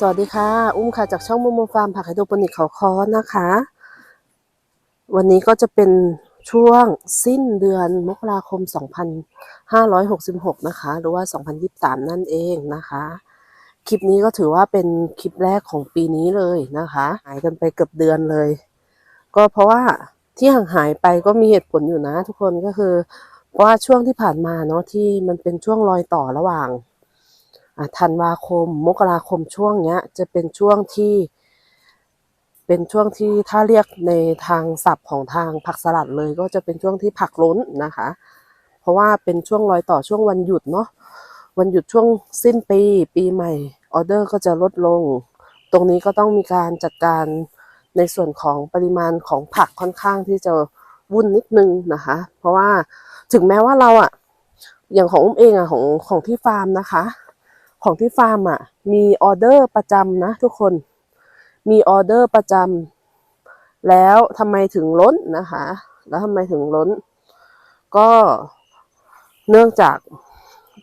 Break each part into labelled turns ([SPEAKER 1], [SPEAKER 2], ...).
[SPEAKER 1] สวัสดีค่ะ อุ้มค่ะ จากช่องมุมมฟาร์มผักไฮโดรโปนิกเขาคอนะคะ วันนี้ก็จะเป็นช่วงสิ้นเดือนมกราคม 2566 นะคะ หรือว่า 2023 นั่นเองนะคะ คลิปนี้ก็ถือว่าเป็นคลิปแรกของปีนี้เลยนะคะหายกันไปเกือบเดือนเลย ก็เพราะว่าที่ห่างหายไปก็มีเหตุผลอยู่นะ ทุกคนก็คือเพราะว่าช่วงที่ผ่านมาเนาะที่มันเป็นช่วงรอยต่อระหว่าง ธันวาคม มกราคมช่วงเนี้ย จะเป็นช่วงที่ เป็นช่วงที่ถ้าเรียกในทางศัพท์ของทางผักสลัดเลย ก็จะเป็นช่วงที่ผักล้นนะคะ เพราะว่าเป็นช่วงรอยต่อช่วงวันหยุดเนาะวันหยุดช่วงสิ้นปี ปีใหม่ออเดอร์ก็จะลดลง ตรงนี้ก็ต้องมีการจัดการในส่วนของปริมาณของผักค่อนข้างที่จะวุ่นนิดนึงนะคะ เพราะว่าถึงแม้ว่าเราอะอย่างของอุ้มเองอะของของที่ฟาร์มนะคะ ของที่ฟาร์มอะ มีออเดอร์ประจำนะทุกคน มีออเดอร์ประจำแล้วทำไมถึงล้นนะคะ แล้วทำไมถึงล้น ก็เนื่องจาก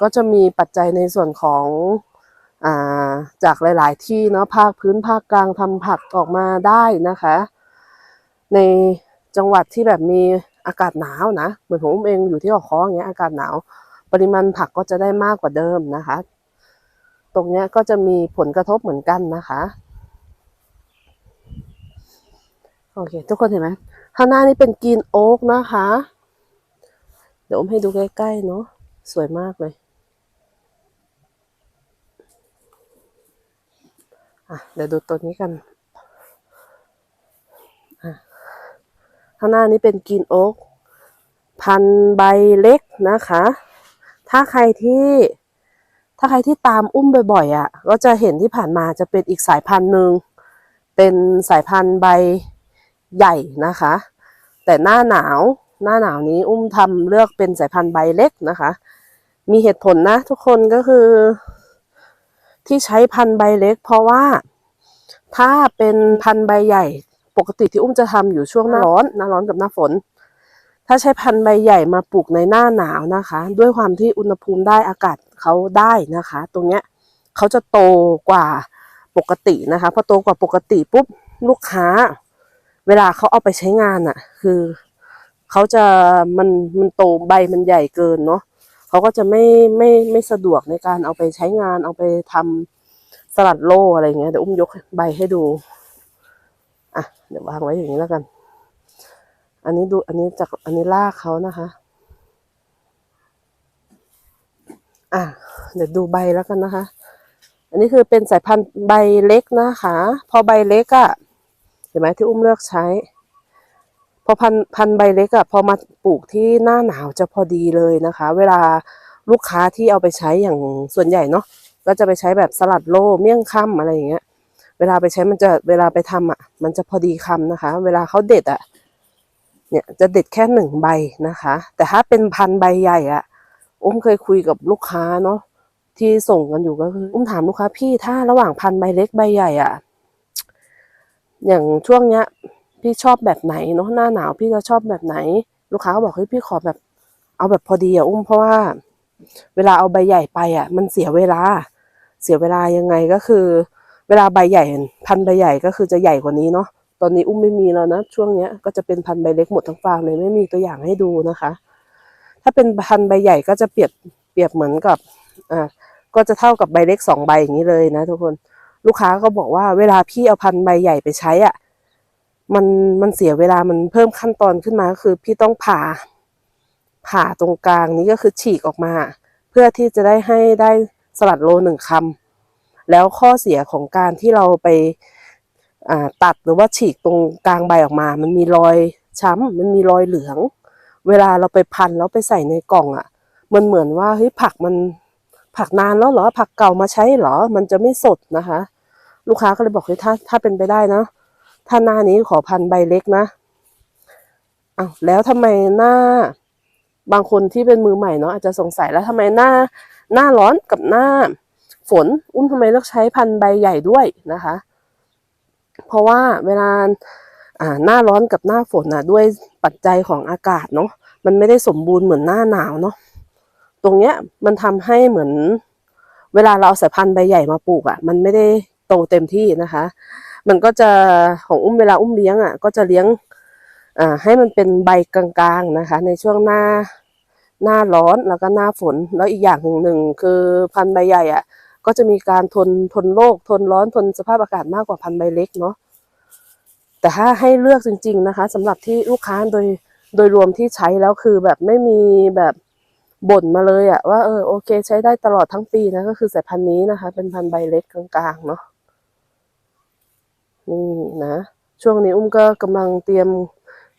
[SPEAKER 1] ก็จะมีปัจจัยในส่วนของอ่าจากหลาย ๆ ที่เนาะภาคพื้นภาคกลางทำผักออกมาได้นะคะ ในจังหวัดที่แบบมีอากาศหนาวนะเหมือนผมเองอยู่ที่ออกคออย่างเงี้ยอากาศหนาว ปริมาณผักก็จะได้มากกว่าเดิมนะคะ ตรงนี้ก็จะมีผลกระทบเหมือนกันนะคะโอเค ทุกคนเห็นไหมข้างหน้านี่เป็นกรีนโอ๊กนะคะ เดี๋ยวอมให้ดูใกล้ๆเนาะสวยมากเลยอะเดี๋ยวดูตัวนี้กันอะข้างหน้านี้เป็นกรีนโอ๊กพันใบเล็กนะคะ ถ้าใครที่ ถ้าใครที่ตามอุ้มบ่อยๆอะ ก็จะเห็นที่ผ่านมาจะเป็นอีกสายพันธุ์หนึ่งเป็นสายพันธุ์ใบใหญ่นะคะ แต่หน้าหนาวหน้าหนาวนี้อุ้มทำเลือกเป็นสายพันธุ์ใบเล็กนะคะ มีเหตุผลนะ ทุกคนก็คือ ที่ใช้พันธุ์ใบเล็ก เพราะว่าถ้าเป็นพันธุ์ใบใหญ่ ปกติที่อุ้มจะทำอยู่ช่วงหน้าร้อนหน้าร้อนกับหน้าฝน ถ้าใช้พันธุ์ใบใหญ่มาปลูกในหน้าหนาวนะคะ ด้วยความที่อุณหภูมิได้อากาศ เขาได้นะคะ ตรงเนี้ยเขาจะโตกว่าปกตินะคะพอโตกว่าปกติปุ๊บลูกค้า เวลาเขาเอาไปใช้งานอะ คือเขาจะมันมันโตใบมันใหญ่เกินเนาะเขาก็จะไม่ไม่ไม่สะดวกในการเอาไปใช้งาน เอาไปทำสลัดโลอะไรเงี้ยเดี๋ยวอุ้มยกใบให้ดูอะเดี๋ยววางไว้อย่างนี้แล้วกัน อันนี้ดูอันนี้จากอันนี้ลากเขานะคะ อะเดี๋ยวดูใบแล้วกันนะคะ อันนี้คือเป็นสายพันธุ์ใบเล็กนะคะ พอใบเล็กอะ่ะเห็นไหมที่อุ้มเลือกใช้ พอพันพันธุ์ใบเล็กอะ่ะพอมาปลูกที่หน้าหนาวจะพอดีเลยนะคะ เวลาลูกค้าที่เอาไปใช้อย่างส่วนใหญ่เนาะก็จะไปใช้แบบสลัดโลเมี่ยงค่ำอะไรอย่างเงี้ย เวลาไปใช้มันจะเวลาไปทำอะ มันจะพอดีคำนะคะ เวลาเขาเด็ดอะ เนี่ยจะเด็ดแค่หนึ่งใบนะคะ แต่ถ้าเป็นพันใบใหญ่อะ อุ้มเคยคุยกับลูกค้าเนาะที่ส่งกันอยู่ก็คืออุ้มถามลูกค้าพี่ถ้าระหว่างพันใบเล็กใบใหญ่อะอย่างช่วงเนี้ย พี่ชอบแบบไหนเนาะหน้าหนาวพี่จะชอบแบบไหน ลูกค้าก็บอกเฮ้ยพี่ขอแบบ เอาแบบพอดีอะอุ้มเพราะว่า เวลาเอาใบใหญ่ไปอะมันเสียเวลา เสียเวลายังไงก็คือ เวลาใบใหญ่พันใบใหญ่ก็คือจะใหญ่กว่านี้เนาะตอนนี้อุ้มไม่มีแล้วนะช่วงเนี้ยก็จะเป็นพันใบเล็กหมดทั้งฟาร์มเลยไม่มีตัวอย่างให้ดูนะคะ ถ้าเป็นพันธุ์ใบใหญ่ก็จะเปรียบเปรียบเหมือนกับอ่าก็จะเท่ากับใบเล็กสองใบอย่างนี้เลยนะทุกคนลูกค้าก็บอกว่าเวลาพี่เอาพันธุ์ใบใหญ่ไปใช้อะมันมันเสียเวลามันเพิ่มขั้นตอนขึ้นมาก็คือพี่ต้องผ่าผ่าตรงกลางนี้ก็คือฉีกออกมา เพื่อที่จะได้ให้ได้สลัดโลหนึ่งคำแล้วข้อเสียของการที่เราไปอ่าตัดหรือว่าฉีกตรงกลางใบออกมา มันมีรอยช้ำมันมีรอยเหลือง เวลาเราไปพันแล้วไปใส่ในกล่องอะ่ะ มันเหมือนว่าเฮ้ยผักมันผักนานแล้วเหรอผักเก่ามาใช้เหรอ มันจะไม่สดนะคะ ลูกค้าก็เลยบอกเฮ้ยถ้าถ้าเป็นไปได้นะถ้าหน้านี้ขอพันใบเล็กนะอ้าวแล้วทำไมหน้า บางคนที่เป็นมือใหม่เนาะอาจจะสงสัยแล้วทำไมหน้า หน้าร้อนกับหน้า ฝนอุ้มทำไมเลือกใช้พันใบใหญ่ด้วยนะคะ เพราะว่าเวลา อ่าหน้าร้อนกับหน้าฝนน่ะด้วยปัจจัยของอากาศเนาะมันไม่ได้สมบูรณ์เหมือนหน้าหนาวเนาะตรงเนี้ยมันทำให้เหมือน เวลาเราเอาสายพันธุ์ใบใหญ่มาปลูกอะ่ะ มันไม่ได้โตเต็มที่นะคะ มันก็จะของอุ้มเวลาอุ้มเลี้ยงอะ ก็จะเลี้ยงอ่าให้มันเป็นใบกลางๆนะคะ ในช่วงหน้าหน้าร้อนแล้วก็หน้าฝนแล้วอีกอย่างหนึ่งหนึ่งคือพันธุ์ใบใหญ่อะ ก็จะมีการทนทนโรคทนร้อนทนสภาพอากาศมากกว่าพันธุ์ใบเล็กเนาะ แต่ถ้าให้เลือกจริง ๆ นะคะสำหรับที่ลูกค้าโดยโดยรวมที่ใช้แล้วคือแบบไม่มีแบบบ่นมาเลยอะว่าเออโอเค ใช้ได้ตลอดทั้งปีนะก็คือสายพันธุ์นี้นะคะ เป็นพันธุ์ใบเล็กกลางๆเนาะนี่นะ ช่วงนี้อุ้มก็กำลังเตรียม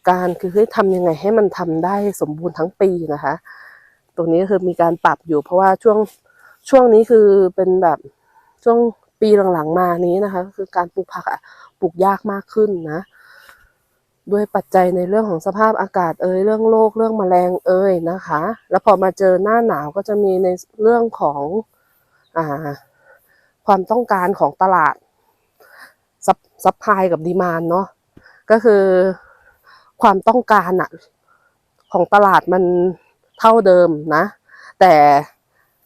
[SPEAKER 1] การคือเฮ้ยทำยังไงให้มันทำได้สมบูรณ์ทั้งปีนะคะ ตรงนี้ก็คือมีการปรับอยู่ เพราะว่าช่วงช่วงนี้คือเป็นแบบช่วง ปีหลังๆมานี้นะคะ คือการปลูกผักอะปลูกยากมากขึ้นนะ ด้วยปัจจัยในเรื่องของสภาพอากาศเอ่ยเรื่องโรคเรื่องแมลงเอ่ยนะคะ แล้วพอมาเจอหน้าหนาวก็จะมีในเรื่องของอ่าความต้องการของตลาดซับซัพพลายกับดีมานเนาะก็คือความต้องการอะของตลาดมันเท่าเดิมนะ แต่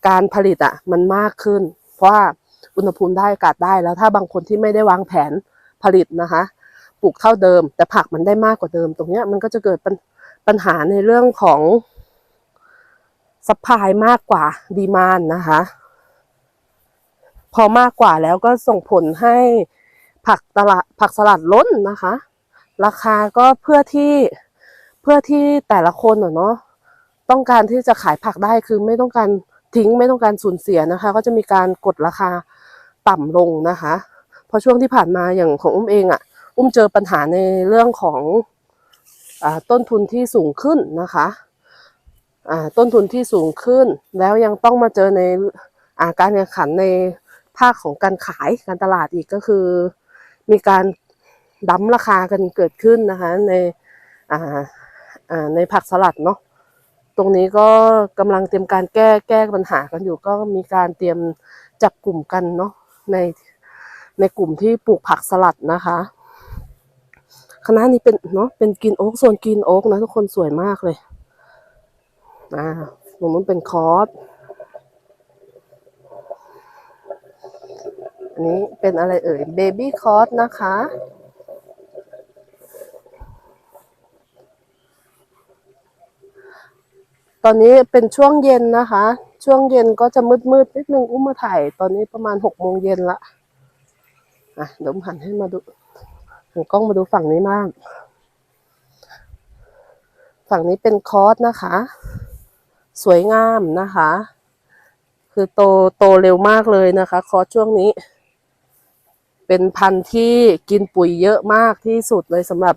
[SPEAKER 1] การผลิตอะมันมากขึ้น เพราะว่า อุณหภูมิได้อากาศได้แล้วถ้าบางคนที่ไม่ได้วางแผนผลิตนะคะ ปลูกเท่าเดิม แต่ผักมันได้มากกว่าเดิม ตรงเนี้ยมันก็จะเกิดปัญปัญหาในเรื่องของซัพพลายมากกว่าดีมานนะคะ พอมากกว่าแล้วก็ส่งผลให้ผักตลาดผักสลัดล้นนะคะ ราคาก็เพื่อที่เพื่อที่แต่ละคนเนาะต้องการที่จะขายผักได้คือไม่ต้องการทิ้งไม่ต้องการสูญเสียนะคะ ก็จะมีการกดราคา ต่ำลงนะคะ เพราะช่วงที่ผ่านมาอย่างของอุ้มเองอะอุ้มเจอปัญหาในเรื่องของอต้นทุนที่สูงขึ้นนะคะต้นทุนที่สูงขึ้น แล้วยังต้องมาเจอในอาการแข่งขันในภาคของการขายการตลาดอีกก็คือ มีการดั้มราคากันเกิดขึ้นนะคะ ในในผักสลัดเนาะตรงนี้ก็กำลังเตรียมการแก้แก้ปัญหากันอยู่ ก็มีการเตรียมจับกลุ่มกันเนาะ ในในกลุ่มที่ปลูกผักสลัดนะคะคณะนี้เป็นเนาะเป็นกรีนโอ๊กโซนกรีนโอ๊กนะ ทุกคนสวยมากเลยอ่าตรงนู้นเป็นคอร์สอันนี้เป็นอะไรเอ่ยเบบี้คอร์สนะคะ ตอนนี้เป็นช่วงเย็นนะคะ ช่วงเย็นก็จะมืดมืดๆนิดนึงอุ้มมาถ่ายตอนนี้ประมาณหกโมงเย็นละอะเดี๋ยวอุ้มหันให้มาดูหันกล้องมาดูฝั่งนี้มากฝั่งนี้เป็นคอสนะคะ สวยงามนะคะ คือโตโตเร็วมากเลยนะคะ คอสช่วงนี้ เป็นพันธุ์ที่กินปุ๋ยเยอะมากที่สุดเลยสำหรับ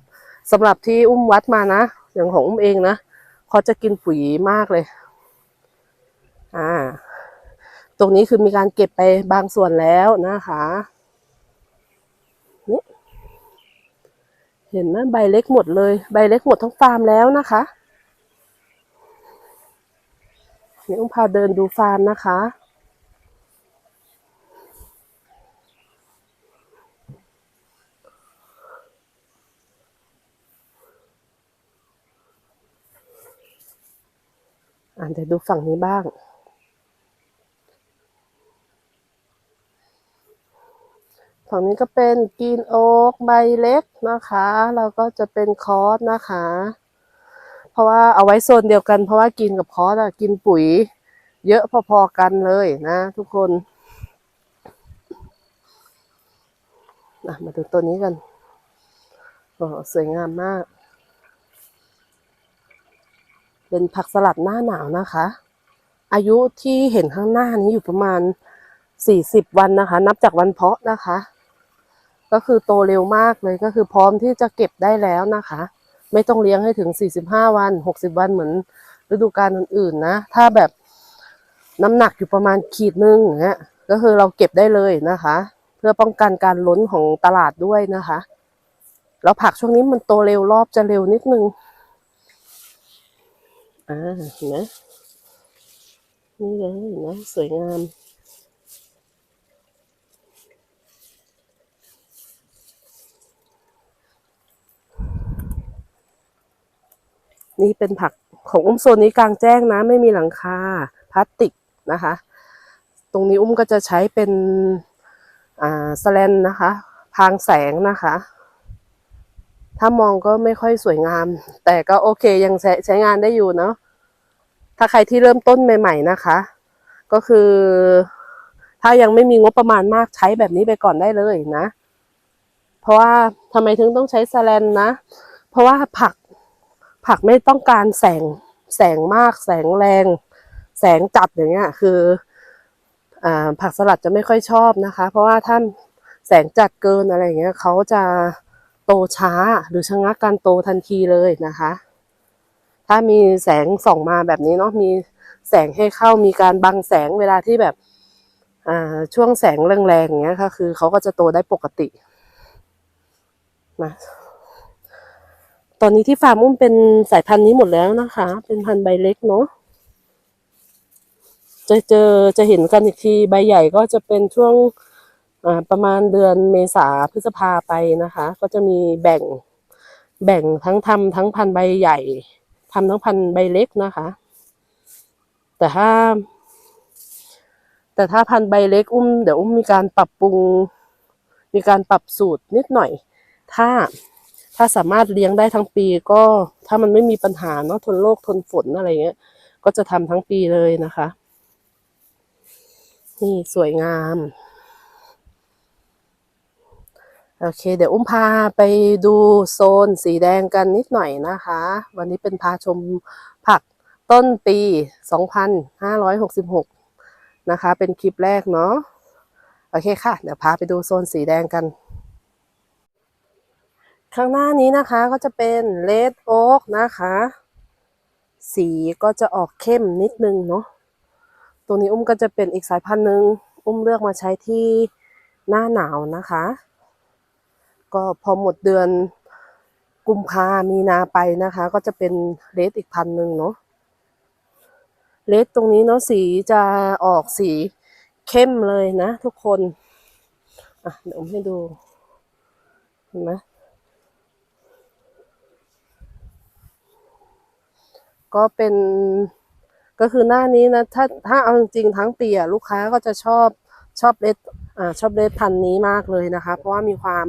[SPEAKER 1] สำหรับที่อุ้มวัดมานะ อย่างของอุ้มเองนะเขาจะกินปุ๋ยมากเลย อ่า ตรงนี้คือมีการเก็บไปบางส่วนแล้วนะคะเห็นไหมใบเล็กหมดเลย ใบเล็กหมดทั้งฟาร์มแล้วนะคะนี่อุ้มพาเดินดูฟาร์มนะคะอ่าเดี๋ยวดูฝั่งนี้บ้าง ฝั่งนี้ก็เป็นกีนโอ๊กใบเล็กนะคะแล้วก็จะเป็นคอสนะคะ เพราะว่าเอาไว้โซนเดียวกัน เพราะว่ากินกับคอสอะกินปุ๋ย เยอะพอๆกันเลยนะ ทุกคนอะมาดูตัวนี้กันโอ้สวยงามมาก เป็นผักสลัดหน้าหนาวนะคะ อายุที่เห็นข้างหน้านี้อยู่ประมาณสี่สิบวันนะคะ นับจากวันเพาะนะคะ ก็คือโตเร็วมากเลยก็คือพร้อมที่จะเก็บได้แล้วนะคะ ไม่ต้องเลี้ยงให้ถึงสี่สิบห้าวันหกสิบวันเหมือนฤดูกาลอื่นๆนะ ถ้าแบบน้ำหนักอยู่ประมาณขีดนึงเงี้ยก็คือเราเก็บได้เลยนะคะ เพื่อป้องกันการล้นของตลาดด้วยนะคะแล้วผักช่วงนี้มันโตเร็วรอบจะเร็วนิดนึงอ่าเห็นไหมนี่เลยเห็นะสวยงาม นี่เป็นผักของอุ้มโซนนี้กลางแจ้งนะ ไม่มีหลังคาพลาสติกนะคะ ตรงนี้อุ้มก็จะใช้เป็นอ่าสแลนนะคะ พางแสงนะคะ ถ้ามองก็ไม่ค่อยสวยงาม แต่ก็โอเคยังใช้ใช้งานได้อยู่เนาะถ้าใครที่เริ่มต้นใหม่ ๆนะคะ ก็คือ ถ้ายังไม่มีงบประมาณมากใช้แบบนี้ไปก่อนได้เลยนะ เพราะว่าทำไมถึงต้องใช้สแลนนะ เพราะว่าผัก ผักไม่ต้องการแสงแสงมาก แสงแรง แสงจัดอย่างเงี้ย คืออผักสลัดจะไม่ค่อยชอบนะคะ เพราะว่าถ้าแสงจัดเกินอะไรอย่างเงี้ยเขาจะโตช้าหรือชะงักการโตทันทีเลยนะคะ ถ้ามีแสงส่องมาแบบนี้เนาะมีแสงให้เข้ามีการบังแสงเวลาที่แบบช่วงแสงแรงๆอย่างเงี้ยค่ะคือเขาก็จะโตได้ปกตินะ ตอนนี้ที่ฟาร์มอุ้มเป็นสายพันธุ์นี้หมดแล้วนะคะ เป็นพันธุ์ใบเล็กเนาะจะเจอจะเห็นกันอีกทีใบใหญ่ก็จะเป็นช่วงประมาณเดือนเมษาพฤษภาไปนะคะ ก็จะมีแบ่งแบ่งทั้งทำทั้งพันธุ์ใบใหญ่ทำทั้งพันธุ์ใบเล็กนะคะ แต่ถ้า แต่ถ้าพันธุ์ใบเล็กอุ้มเดี๋ยวอุ้มมีการปรับปรุง มีการปรับสูตรนิดหน่อย ถ้า ถ้าสามารถเลี้ยงได้ทั้งปีก็ถ้ามันไม่มีปัญหาเนาะทนโรคทนฝนอะไรเงี้ย ก็จะทำทั้งปีเลยนะคะ นี่สวยงามโอเค เดี๋ยวอุ้มพาไปดูโซนสีแดงกันนิดหน่อยนะคะ วันนี้เป็นพาชมผักต้นปี 2566 นะคะ เป็นคลิปแรกเนาะโอเคค่ะ เดี๋ยวพาไปดูโซนสีแดงกัน ข้างหน้านี้นะคะก็จะเป็นเลดโอ๊กนะคะ สีก็จะออกเข้มนิดนึงเนาะตัวนี้อุ้มก็จะเป็นอีกสายพันธุ์หนึ่งอุ้มเลือกมาใช้ที่หน้าหนาวนะคะ ก็พอหมดเดือนกุมภามีนาไปนะคะ ก็จะเป็นเลสอีกพันธุ์หนึ่งเนาะเลสตรงนี้เนาะสีจะออกสีเข้มเลยนะทุกคนอะเดี๋ยวอุ้มให้ดูเห็นไหม ก็เป็นก็คือหน้านี้นะถ้าถ้าเอาจริงๆทั้งปีอะลูกค้าก็จะชอบชอบเลสอ่าชอบเลสพันนี้มากเลยนะคะ เพราะว่ามีความ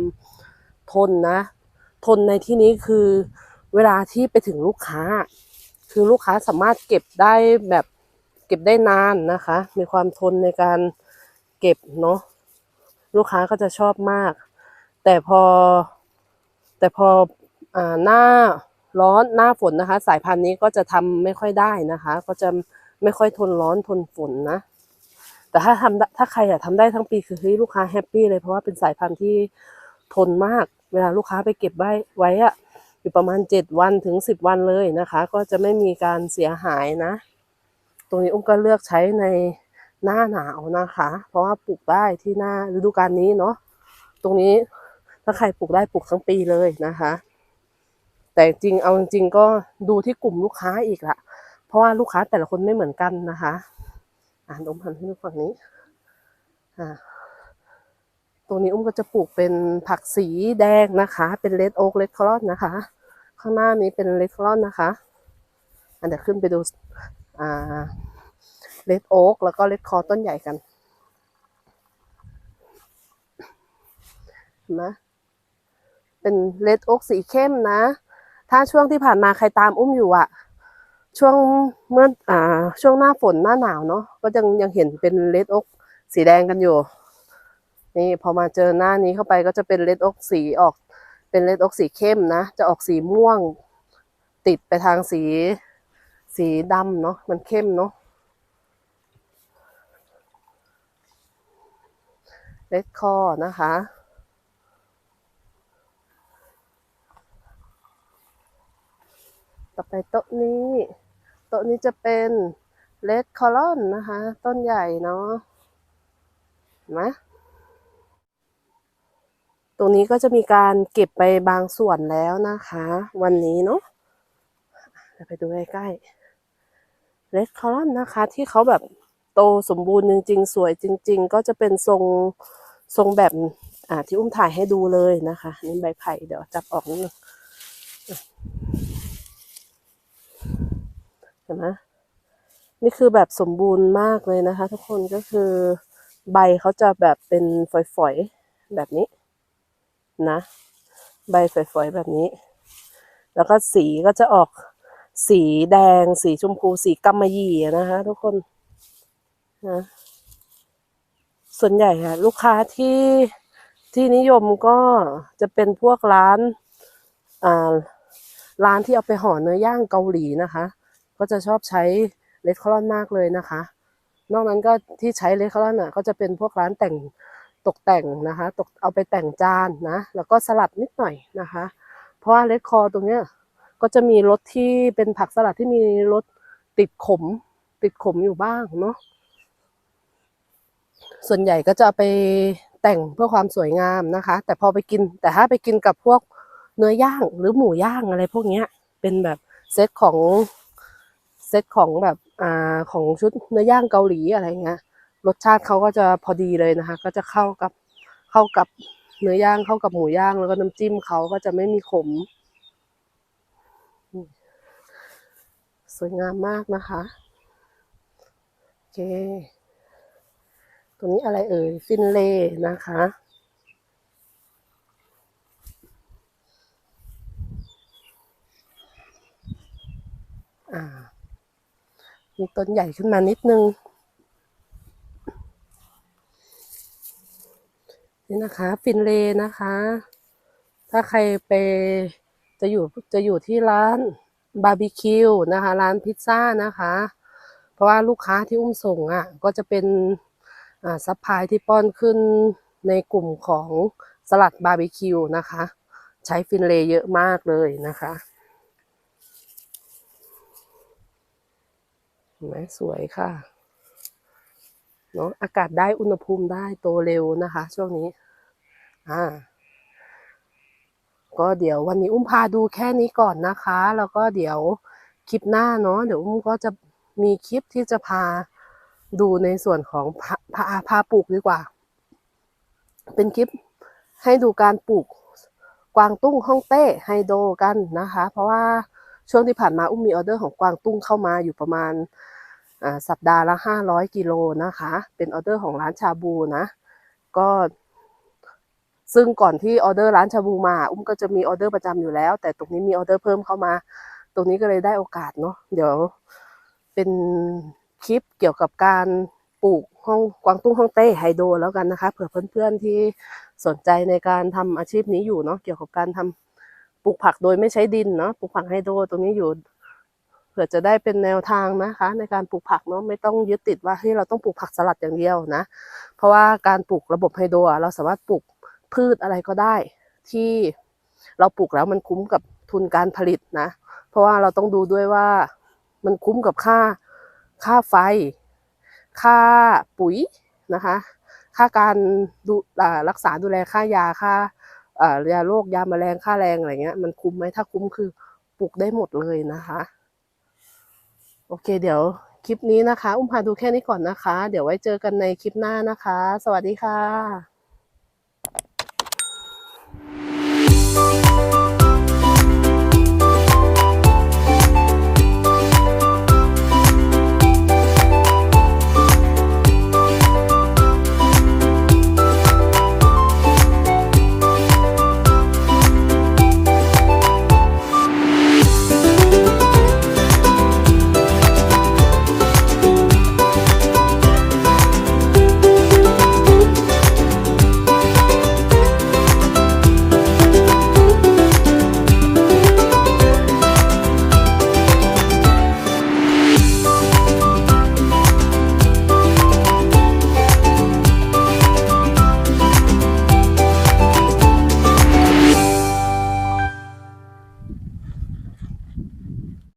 [SPEAKER 1] ทนนะ ทนในที่นี้คือเวลาที่ไปถึงลูกค้า คือลูกค้าสามารถเก็บได้แบบเก็บได้นานนะคะ มีความทนในการเก็บเนาะลูกค้าก็จะชอบมาก แต่พอแต่พออ่าหน้า ร้อนหน้าฝนนะคะ สายพันธุ์นี้ก็จะทำไม่ค่อยได้นะคะ ก็จะไม่ค่อยทนร้อนทนฝนนะ แต่ถ้าทำถ้าใครอะทำได้ทั้งปีคือเฮ้ยลูกค้าแฮปปี้เลยเพราะว่าเป็นสายพันธุ์ที่ทนมาก เวลาลูกค้าไปเก็บไว้ไว้อะอยู่ประมาณเจ็ดวันถึงสิบวันเลยนะคะ ก็จะไม่มีการเสียหายนะ ตรงนี้อุ้มก็เลือกใช้ในหน้าหนาวนะคะ เพราะว่าปลูกได้ที่หน้าฤดูกาลนี้เนาะตรงนี้ถ้าใครปลูกได้ปลูกทั้งปีเลยนะคะ แต่จริงเอาจริงก็ดูที่กลุ่มลูกค้าอีกละเพราะว่าลูกค้าแต่ละคนไม่เหมือนกันนะคะ อ่านอมหันให้ดูฝั่งนี้อ่าตรงนี้อุ้มก็จะปลูกเป็นผักสีแดงนะคะ เป็นเลดโอ๊กเลดคอรอนนะคะ ข้างหน้านี้เป็นเลดคอรอนนะคะ อันเดี๋ยวขึ้นไปดูอ่าเลดโอ๊กแล้วก็เลดคอต้นใหญ่กันเห็นไหมเป็นเลดโอ๊กสีเข้มนะ ถ้าช่วงที่ผ่านมาใครตามอุ้มอยู่อะช่วงเมื่ออ่า ช่วงหน้าฝนหน้าหนาวเนาะก็ยังยังเห็นเป็นเลดอกสีแดงกันอยู่ นี่พอมาเจอหน้านี้เข้าไปก็จะเป็นเลดอกสีออกเป็นเลดอกสีเข้มนะ จะออกสีม่วง ติดไปทางสี สีดำเนาะมันเข้มเนาะเลดคอนะคะ อไปโต๊ะนี้ โต๊ะนี้จะเป็นเลดคอลอนนะคะ ต้นใหญ่เนาะเห็นไหมตรงนี้ก็จะมีการเก็บไปบางส่วนแล้วนะคะ วันนี้เนาะเดี๋ยวไปดูใกล้ๆเลดคอลอนนะคะ ที่เขาแบบโตสมบูรณ์จริงๆ สวยจริง ๆ ก็จะเป็นทรงทรงแบบอ่าที่อุ้มถ่ายให้ดูเลยนะคะนี่ใบไผ่เดี๋ยวจับออกนิดนึง ห็นไหมนี่คือแบบสมบูรณ์มากเลยนะคะ ทุกคนก็คือใบเขาจะแบบเป็นฝอยๆแบบนี้นะ ใบฝอยๆแบบนี้ แล้วก็สีก็จะออกสีแดง สีชมพู สีกำมะหยี่นะคะ ทุกคนนะส่วนใหญ่อะลูกค้าที่ที่นิยมก็จะเป็นพวกร้านอ่าร้านที่เอาไปห่อเนื้อย่างเกาหลีนะคะ ก็จะชอบใช้เลดคอลอนมากเลยนะคะ นอกนั้นก็ที่ใช้เลดคอลอนอะก็จะเป็นพวกร้านแต่งตกแต่งนะคะตกเอาไปแต่งจานนะ แล้วก็สลัดนิดหน่อยนะคะ เพราะว่าเลดคอตรงเนี้ยก็จะมีรสที่เป็นผักสลัดที่มีรสติดขม ติดขมอยู่บ้างเนาะส่วนใหญ่ก็จะเอาไปแต่งเพื่อความสวยงามนะคะ แต่พอไปกินแต่ถ้าไปกินกับพวกเนื้อย่างหรือหมูย่างอะไรพวกเนี้ยเป็นแบบเซตของ เซตของแบบอ่าของชุดเนื้อย่างเกาหลีอะไรเงี้ยรสชาติเขาก็จะพอดีเลยนะคะ ก็จะเข้ากับเข้ากับเนื้อย่างเข้ากับหมูย่างแล้วก็น้ำจิ้มเขาก็จะไม่มีขม สวยงามมากนะคะ โอเค ตัวนี้อะไรเอ่ยฟินเลย์นะคะ มีต้นใหญ่ขึ้นมานิดนึง นี่นะคะ ฟินเลนะคะ ถ้าใครไปจะอยู่จะอยู่ที่ร้านบาร์บีคิวนะคะ ร้านพิซซ่านะคะ เพราะว่าลูกค้าที่อุ้มส่งอะ ก็จะเป็นอ่าซัพพลายที่ป้อนขึ้นในกลุ่มของสลัดบาร์บีคิวนะคะ ใช้ฟินเลเยอะมากเลยนะคะ เห็น ไหมสวยค่ะเนาะอากาศได้อุณหภูมิได้โตเร็วนะคะ ช่วงนี้ อ่า ก็เดี๋ยววันนี้อุ้มพาดูแค่นี้ก่อนนะคะ แล้วก็เดี๋ยวคลิปหน้าเนาะเดี๋ยวอุ้มก็จะมีคลิปที่จะพาดูในส่วนของพาพาพาปลูกดีกว่า เป็นคลิปให้ดูการปลูกกวางตุ้งฮ่องเต้ไฮโดรกันนะคะ เพราะว่าช่วงที่ผ่านมาอุ้มมีออเดอร์ของกวางตุ้งเข้ามาอยู่ประมาณ สัปดาห์ละห้าร้อยกิโลนะคะ เป็นออเดอร์ของร้านชาบูนะ ก็ ซึ่งก่อนที่ออเดอร์ร้านชาบูมา อุ้มก็จะมีออเดอร์ประจำอยู่แล้ว แต่ตรงนี้มีออเดอร์เพิ่มเข้ามา ตรงนี้ก็เลยได้โอกาสเนาะ เดี๋ยวเป็นคลิปเกี่ยวกับการปลูกห้องกวางตุ้งฮ่องเต้ไฮโดรแล้วกันนะคะ เผื่อเพื่อนๆที่สนใจในการทำอาชีพนี้อยู่เนาะเกี่ยวกับการทำปลูกผักโดยไม่ใช้ดินเนาะปลูกผักไฮโดรตรงนี้อยู่ เผื่อจะได้เป็นแนวทางนะคะ ในการปลูกผักเนาะไม่ต้องยึดติดว่าเฮ้ยเราต้องปลูกผักสลัดอย่างเดียวนะ เพราะว่าการปลูกระบบไฮโดรเราสามารถปลูกพืชอะไรก็ได้ ที่เราปลูกแล้วมันคุ้มกับทุนการผลิตนะ เพราะว่าเราต้องดูด้วยว่ามันคุ้มกับค่าค่าไฟ ค่าปุ๋ยนะคะ ค่าการดูรักษาดูแลค่ายาค่าอ่ายาโรคยาแมลงค่าแรงอะไรเงี้ยมันคุ้มไหมถ้าคุ้มคือปลูกได้หมดเลยนะคะ โอเค เดี๋ยวคลิปนี้นะคะ อุ้มพาดูแค่นี้ก่อนนะคะ เดี๋ยวไว้เจอกันในคลิปหน้านะคะ สวัสดีค่ะ